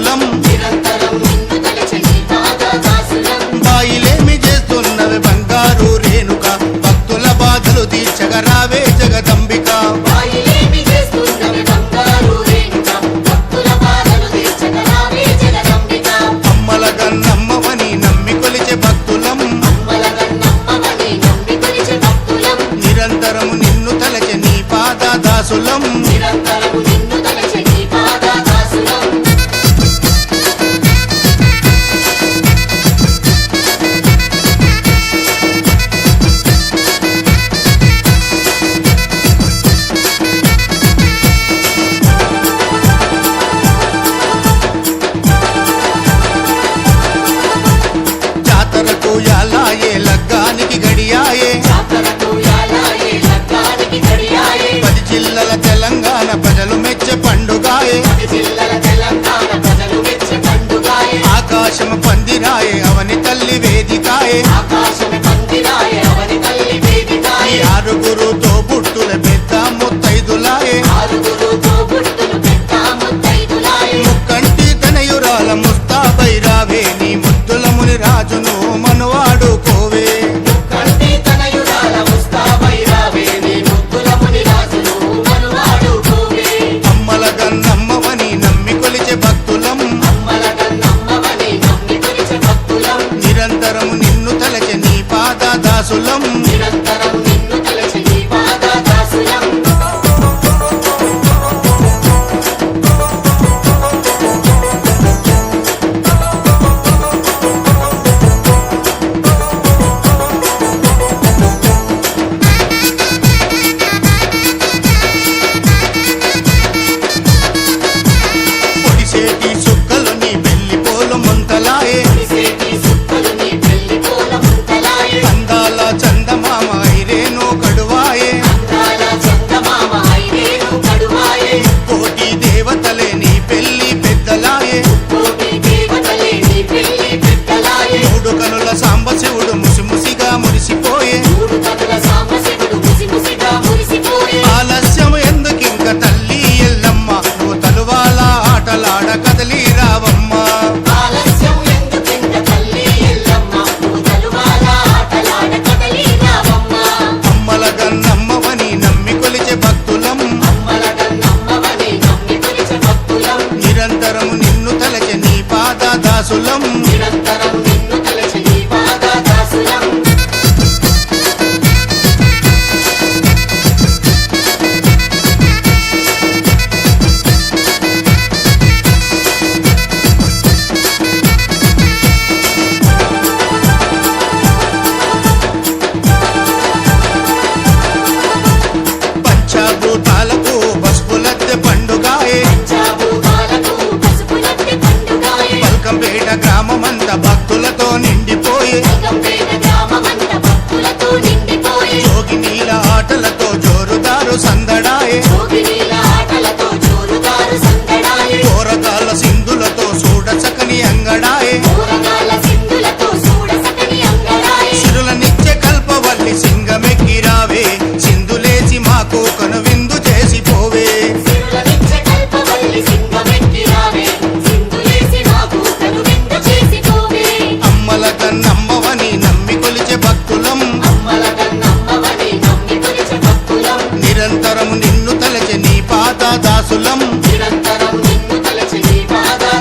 மூலம்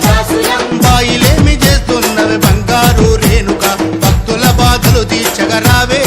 దాసులం బాయిలేమి చేస్తున్నవి బంగారు రేణుక. భక్తుల బాధలు తీర్చగరావే.